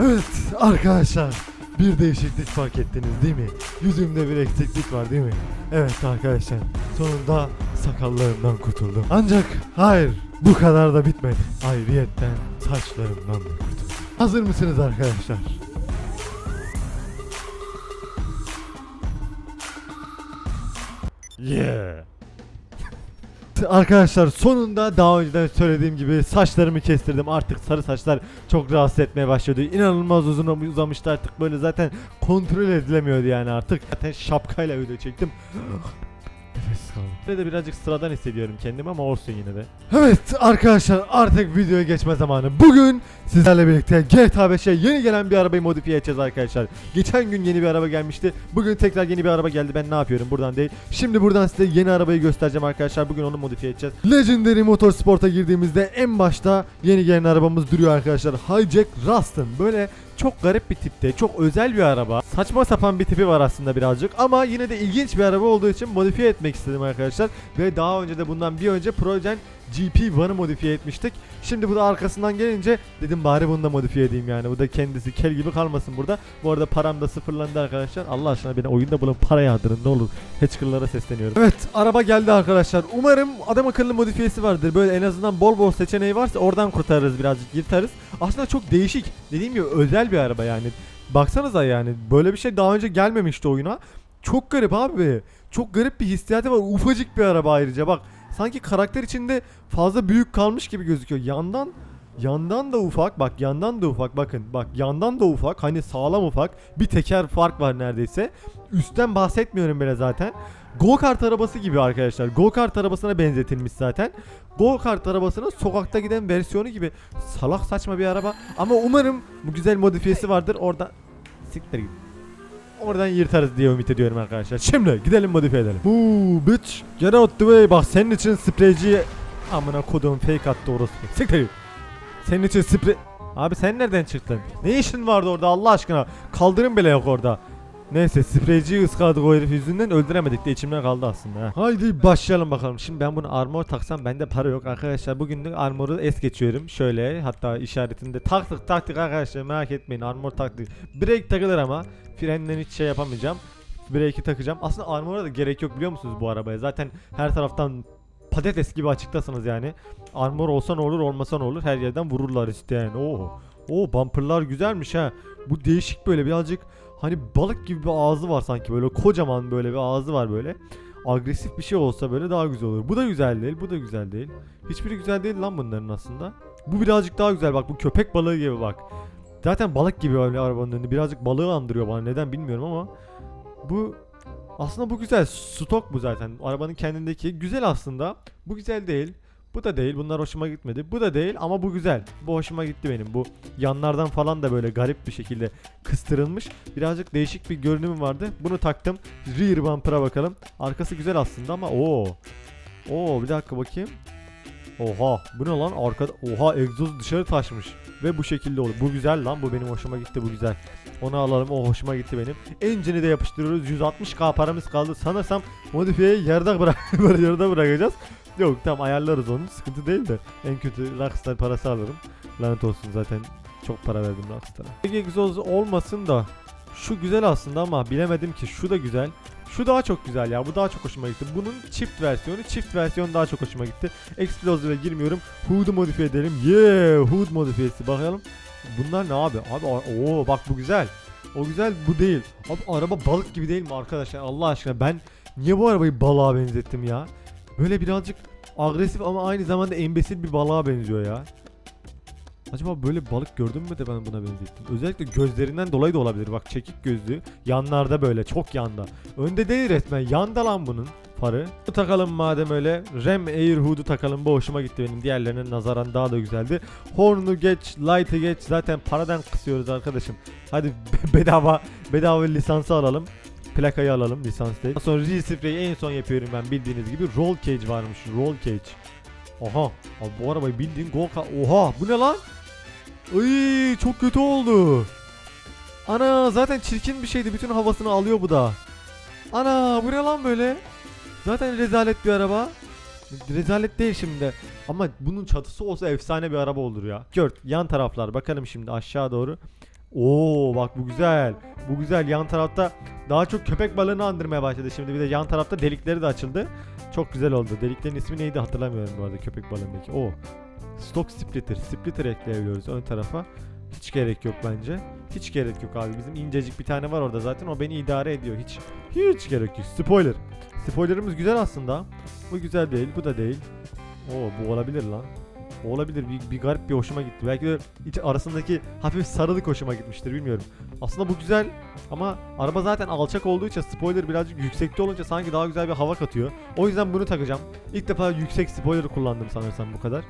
Evet arkadaşlar bir değişiklik fark ettiniz değil mi? Yüzümde bir eksiklik var değil mi? Evet arkadaşlar sonunda sakallığımdan kurtuldum. Ancak hayır bu kadar da bitmedi. Ayrıyetten saçlarımdan da kurtuldum. Hazır mısınız arkadaşlar? Yeah. Arkadaşlar sonunda daha önceden söylediğim gibi saçlarımı kestirdim. Artık sarı saçlar çok rahatsız etmeye başladı. İnanılmaz uzun uzamıştı artık böyle zaten kontrol edilemiyordu yani artık. Zaten şapkayla video çektim. Kaldım. Böyle de birazcık sıradan hissediyorum kendimi ama olsun yine de. Evet arkadaşlar artık videoya geçme zamanı. Bugün sizlerle birlikte GTA 5'e yeni gelen bir arabayı modifiye edeceğiz arkadaşlar. Geçen gün yeni bir araba gelmişti. Bugün tekrar yeni bir araba geldi. Ben ne yapıyorum buradan değil. Şimdi buradan size yeni arabayı göstereceğim arkadaşlar. Bugün onu modifiye edeceğiz. Legendary Motorsport'a girdiğimizde en başta yeni gelen arabamız duruyor arkadaşlar. Hijack Rustin. Böyle çok garip bir tipte, çok özel bir araba. Saçma sapan bir tipi var aslında birazcık ama yine de ilginç bir araba olduğu için modifiye etmek istedim arkadaşlar. Ve daha önce de bundan bir önce Progen GP1'ı modifiye etmiştik. Şimdi bu da arkasından gelince dedim bari bunu da modifiye edeyim yani. Bu da kendisi kel gibi kalmasın burada. Bu arada param da sıfırlandı arkadaşlar. Allah aşkına beni oyunda bulun para yağdırın ne olur. Hatchker'lara sesleniyorum. Evet araba geldi arkadaşlar. Umarım adam akıllı modifiyesi vardır. Böyle en azından bol bol seçeneği varsa oradan kurtarırız birazcık yırtarız. Aslında çok değişik. Dediğim gibi özel bir araba yani. Baksanıza yani böyle bir şey daha önce gelmemişti oyuna. Çok garip abi. Çok garip bir hissiyatı var. Ufacık bir araba ayrıca bak. Sanki karakter içinde fazla büyük kalmış gibi gözüküyor. Yandan yandan da ufak. Bak yandan da ufak. Bakın bak yandan da ufak. Hani sağlam ufak. Bir teker fark var neredeyse. Üstten bahsetmiyorum bile zaten. Go kart arabası gibi arkadaşlar. Go kart arabasına benzetilmiş zaten. Go kart arabasının sokakta giden versiyonu gibi salak saçma bir araba. Ama umarım bu güzel modifiyesi vardır. Orada siktir git. Oradan yırtarız diye ümit ediyorum arkadaşlar. Şimdi gidelim modifiye edelim. Huu bitch. Get out the way. Bak senin için spreyci amına kodum fake attı orası. Siktir git. Senin için sprey... Abi sen nereden çıktın? Ne işin vardı orada Allah aşkına? Kaldırım bile yok orada. Neyse spreyciyi ıskaladık o herif yüzünden öldüremedik de içimden kaldı aslında ha. Haydi başlayalım bakalım. Şimdi ben bunu armor taksam bende para yok arkadaşlar. Bugünlük armoru es geçiyorum. Şöyle hatta işaretinde taktık taktık arkadaşlar merak etmeyin armor taktık. Brake takılır ama frenden hiç şey yapamayacağım. Brake'i takacağım. Aslında armora da gerek yok biliyor musunuz bu arabaya? Zaten her taraftan patates gibi açıktasınız yani. Armor olsa ne olur olmasa ne olur her yerden vururlar işte yani. Oo. Oo bumperlar güzelmiş ha. Bu değişik böyle birazcık hani balık gibi bir ağzı var sanki böyle kocaman böyle bir ağzı var böyle. Agresif bir şey olsa böyle daha güzel olur. Bu da güzel değil, bu da güzel değil. Hiçbiri güzel değil lan bunların aslında. Bu birazcık daha güzel bak bu köpek balığı gibi bak. Zaten balık gibi öyle arabanın önünde birazcık balığı andırıyor bana neden bilmiyorum ama bu aslında bu güzel. Stok bu zaten. Arabanın kendindeki güzel aslında. Bu güzel değil. Bu da değil. Bunlar hoşuma gitmedi. Bu da değil ama bu güzel. Bu hoşuma gitti benim. Bu yanlardan falan da böyle garip bir şekilde kıstırılmış. Birazcık değişik bir görünümü vardı. Bunu taktım. Rear bumper'a bakalım. Arkası güzel aslında ama o. Oo bir dakika bakayım. Oha bu ne lan arkada oha egzoz dışarı taşmış ve bu şekilde olur. Bu güzel lan bu benim hoşuma gitti bu güzel. Onu alalım o hoşuma gitti benim. Engine'i de yapıştırıyoruz 160k paramız kaldı sanırsam modifiyeyi yarıda bırak yarıda bırakacağız. Yok tamam ayarlarız onu sıkıntı değil de en kötü Rockstar parası alırım. Lanet olsun zaten çok para verdim Rockstar'a. Egzoz olmasın da şu güzel aslında ama bilemedim ki şu da güzel. Şu daha çok güzel ya. Bu daha çok hoşuma gitti. Bunun çift versiyonu, çift versiyon daha çok hoşuma gitti. Explosion'a girmiyorum. Hood'u modifiye edelim. Yeah, Hood modifiyesi bakalım. Bunlar ne abi? Abi o bak bu güzel. O güzel bu değil. Abi araba balık gibi değil mi arkadaşlar? Allah aşkına ben niye bu arabayı balığa benzettim ya? Böyle birazcık agresif ama aynı zamanda embesil bir balığa benziyor ya. Acaba böyle balık gördün mü de ben buna benzettim. Özellikle gözlerinden dolayı da olabilir. Bak çekik gözlü. Yanlarda böyle çok yanda. Önde değil resmen. Yanda lan bunun farı. Bu takalım madem öyle. Rem Air Hood'u takalım. Bu hoşuma gitti benim. Diğerlerine nazaran daha da güzeldi. Horn'u geç, Light'ı geç. Zaten paradan kısıyoruz arkadaşım. Hadi bedava bedava lisansı alalım. Plakayı alalım lisans değil. Sonra re-spray'i en son yapıyorum ben bildiğiniz gibi. Roll cage varmış. Roll cage. Oha. Abi bu arabayı bildiğin go Oha bu ne lan? Ay çok kötü oldu. Ana zaten çirkin bir şeydi. Bütün havasını alıyor bu da. Ana bu ne lan böyle? Zaten rezalet bir araba. Rezalet değil şimdi. Ama bunun çatısı olsa efsane bir araba olur ya. Gör yan taraflar bakalım şimdi aşağı doğru. Oo bak bu güzel. Bu güzel. Yan tarafta daha çok köpek balığını andırmaya başladı. Şimdi bir de yan tarafta delikleri de açıldı. Çok güzel oldu. Deliklerin ismi neydi hatırlamıyorum bu arada köpek balığındaki. O. Stock splitter. Splitter ekleyebiliyoruz ön tarafa. Hiç gerek yok bence. Hiç gerek yok abi. Bizim incecik bir tane var orada zaten. O beni idare ediyor. Hiç hiç gerek yok. Spoiler. Spoilerımız güzel aslında. Bu güzel değil. Bu da değil. Oo bu olabilir lan. Olabilir. Bir, bir garip bir hoşuma gitti. Belki de iç arasındaki hafif sarılık hoşuma gitmiştir bilmiyorum. Aslında bu güzel ama araba zaten alçak olduğu için spoiler birazcık yüksekte olunca sanki daha güzel bir hava katıyor. O yüzden bunu takacağım. İlk defa yüksek spoiler kullandım sanırsam bu kadar.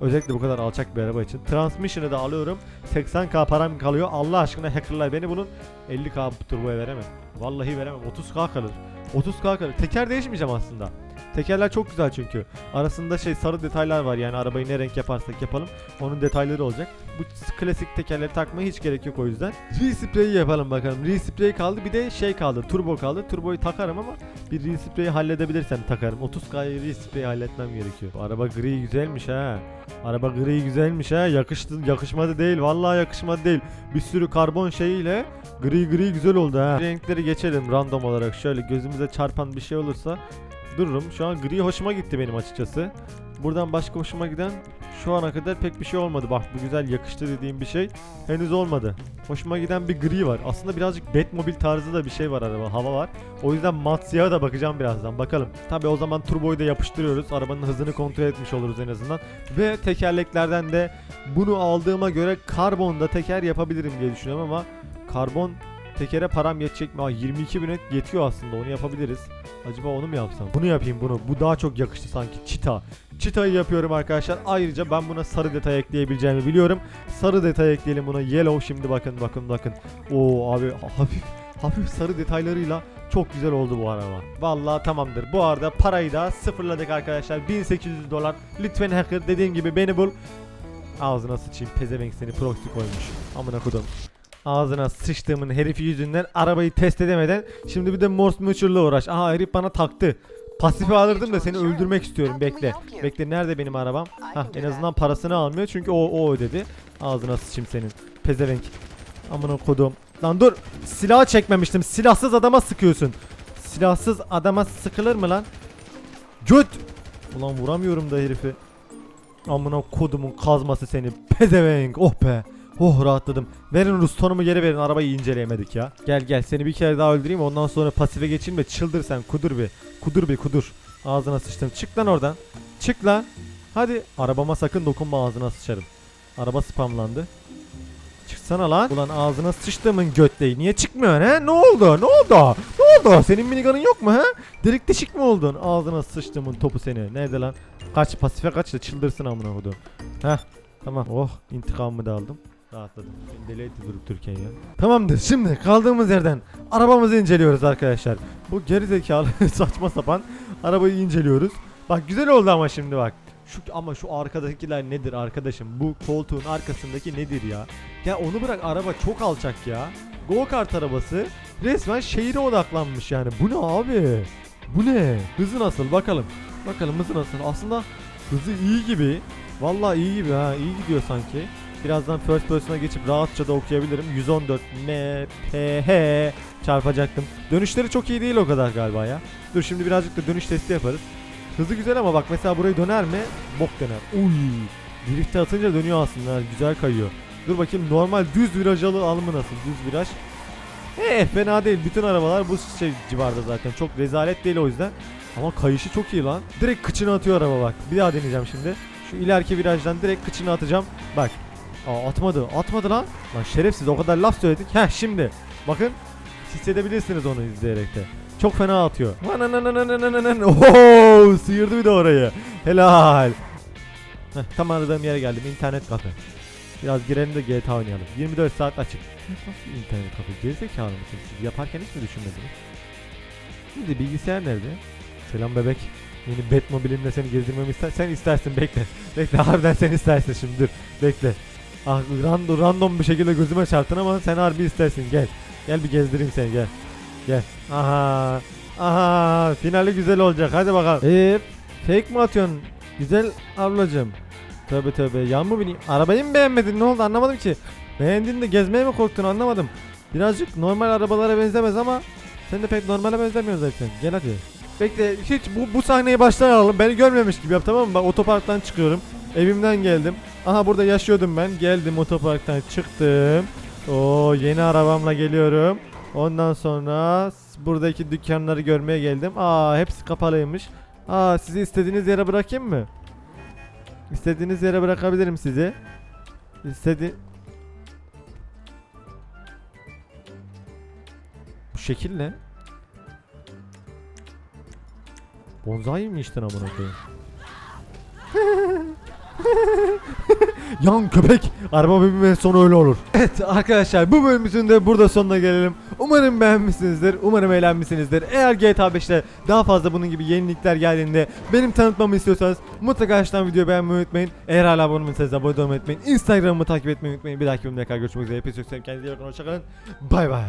Özellikle bu kadar alçak bir araba için. Transmission'ı da alıyorum. 80k param kalıyor. Allah aşkına hackerlar beni bunun 50k turboya veremem. Vallahi veremem. 30k kalır. 30k kalır. Teker değişmeyeceğim aslında. Tekerler çok güzel çünkü. Arasında şey sarı detaylar var yani arabayı ne renk yaparsak yapalım. Onun detayları olacak. Bu klasik tekerleri takmaya hiç gerek yok o yüzden. Re-spray'i yapalım bakalım. Re-spray kaldı bir de şey kaldı. Turbo kaldı. Turboyu takarım ama bir re-spray'i halledebilirsem takarım. 30K'yı re-spray'i halletmem gerekiyor. Araba gri güzelmiş ha. Araba gri güzelmiş ha. Yakıştı, yakışmadı değil. Vallahi yakışmadı değil. Bir sürü karbon şeyiyle gri gri güzel oldu ha. Renkleri geçelim random olarak. Şöyle gözümüze çarpan bir şey olursa dururum. Şu an gri hoşuma gitti benim açıkçası. Buradan başka hoşuma giden şu ana kadar pek bir şey olmadı. Bak bu güzel yakıştı dediğim bir şey henüz olmadı. Hoşuma giden bir gri var. Aslında birazcık Batmobile tarzı da bir şey var araba. Hava var. O yüzden mat siyaha da bakacağım birazdan. Bakalım. Tabi o zaman turboyu da yapıştırıyoruz. Arabanın hızını kontrol etmiş oluruz en azından. Ve tekerleklerden de bunu aldığıma göre karbonda teker yapabilirim diye düşünüyorum ama karbon tekere param yetecek mi? Aa, 22 bine yetiyor aslında onu yapabiliriz. Acaba onu mu yapsam? Bunu yapayım bunu. Bu daha çok yakıştı sanki. Çita. Çita'yı yapıyorum arkadaşlar. Ayrıca ben buna sarı detay ekleyebileceğimi biliyorum. Sarı detay ekleyelim buna. Yellow şimdi bakın bakın bakın. Oo abi hafif hafif sarı detaylarıyla çok güzel oldu bu araba. Vallahi tamamdır. Bu arada parayı da sıfırladık arkadaşlar. 1800 dolar. Lütfen hacker dediğim gibi beni bul. Ağzına sıçayım pezevenk seni proxy koymuş. Amına kodum. Ağzına sıçtığımın herifi yüzünden arabayı test edemeden şimdi bir de Morse Mutual'la uğraş. Aha herif bana taktı. Pasifi alırdım da seni öldürmek istiyorum bekle. Bekle nerede benim arabam? Hah en azından parasını almıyor çünkü o o ödedi. Ağzına sıçayım senin. Pezevenk. Amına kodum. Lan dur. Silah çekmemiştim. Silahsız adama sıkıyorsun. Silahsız adama sıkılır mı lan? Göt. Ulan vuramıyorum da herifi. Amına kodumun kazması seni. Pezevenk. Oh be. Oh rahatladım. Verin Rustonumu geri verin arabayı inceleyemedik ya. Gel gel seni bir kere daha öldüreyim ondan sonra pasife geçeyim de çıldır sen kudur bir. Kudur bir kudur. Ağzına sıçtım. Çık lan oradan. Çık lan. Hadi. Arabama sakın dokunma ağzına sıçarım. Araba spamlandı. Çıksana lan. Ulan ağzına sıçtığımın götleyi. Niye çıkmıyorsun he? Ne oldu? Ne oldu? Ne oldu? Senin minigunun yok mu he? Delik deşik mi oldun? Ağzına sıçtığımın topu seni. Nerede lan? Kaç pasife kaç da çıldırsın amına kodum. Heh. Tamam. Oh intikamımı da aldım. Rahatladım. Deli etti Türkiye ya. Tamamdır. Şimdi kaldığımız yerden arabamızı inceliyoruz arkadaşlar. Bu geri zekalı saçma sapan arabayı inceliyoruz. Bak güzel oldu ama şimdi bak. Şu ama şu arkadakiler nedir arkadaşım? Bu koltuğun arkasındaki nedir ya? Ya onu bırak araba çok alçak ya. Go kart arabası resmen şehire odaklanmış yani. Bu ne abi? Bu ne? Hızı nasıl bakalım. Bakalım hızı nasıl? Aslında hızı iyi gibi. Vallahi iyi gibi ha. iyi gidiyor sanki. Birazdan first person'a geçip rahatça da okuyabilirim. 114 mph çarpacaktım. Dönüşleri çok iyi değil o kadar galiba ya. Dur şimdi birazcık da dönüş testi yaparız. Hızı güzel ama bak mesela burayı döner mi? Bok döner. Uy. Drift'e atınca dönüyor aslında. Güzel kayıyor. Dur bakayım normal düz viraj alı alımı nasıl? Düz viraj. Eh fena değil. Bütün arabalar bu şey civarda zaten. Çok rezalet değil o yüzden. Ama kayışı çok iyi lan. Direkt kıçını atıyor araba bak. Bir daha deneyeceğim şimdi. Şu ileriki virajdan direkt kıçını atacağım. Bak. Aa atmadı. Atmadı lan. Lan şerefsiz o kadar laf söyledik. Heh şimdi. Bakın. Hissedebilirsiniz onu izleyerek de. Çok fena atıyor. Oho, sıyırdı bir de orayı. Helal. Heh, tam aradığım yere geldim. İnternet kafe. Biraz girelim de GTA oynayalım. 24 saat açık. Nasıl internet kafe? Gerizekalı mısınız siz? Yaparken hiç mi düşünmediniz? Şimdi bilgisayar nerede? Selam bebek. Yeni Batmobile'imle seni gezdirmemi ister. Sen istersin bekle. Bekle harbiden sen istersin şimdi dur. Bekle. Ah random, random bir şekilde gözüme çarptın ama sen harbi istersin gel. Gel bir gezdireyim seni gel. Gel. Aha. Aha. Finali güzel olacak. Hadi bakalım. Eee fake mi atıyorsun? Güzel ablacım. Tövbe tövbe yan mı bineyim? Arabayı mı beğenmedin ne oldu anlamadım ki. Beğendin de gezmeye mi korktun anlamadım. Birazcık normal arabalara benzemez ama sen de pek normale benzemiyorsun zaten. Gel hadi. Bekle hiç bu, bu sahneyi baştan alalım. Beni görmemiş gibi yap tamam mı? Bak otoparktan çıkıyorum. Evimden geldim. Aha burada yaşıyordum ben. Geldim otoparktan çıktım. Oo yeni arabamla geliyorum. Ondan sonra buradaki dükkanları görmeye geldim. Aa hepsi kapalıymış. Aa sizi istediğiniz yere bırakayım mı? İstediğiniz yere bırakabilirim sizi. İstedi... Bu şekil ne? Bonsai mi içtin amına koyayım? Yan köpek. Araba binmenin sonu öyle olur. Evet arkadaşlar bu bölümümüzün de burada sonuna gelelim. Umarım beğenmişsinizdir. Umarım eğlenmişsinizdir. Eğer GTA 5'te daha fazla bunun gibi yenilikler geldiğinde benim tanıtmamı istiyorsanız mutlaka aşağıdan videoyu beğenmeyi unutmayın. Eğer hala abone olmadıysanız abone olmayı unutmayın. Instagram'ımı takip etmeyi unutmayın. Bir dahaki bölümde tekrar görüşmek üzere. Hepinizi çok. Kendinize iyi bakın. Hoşçakalın. Bay bay.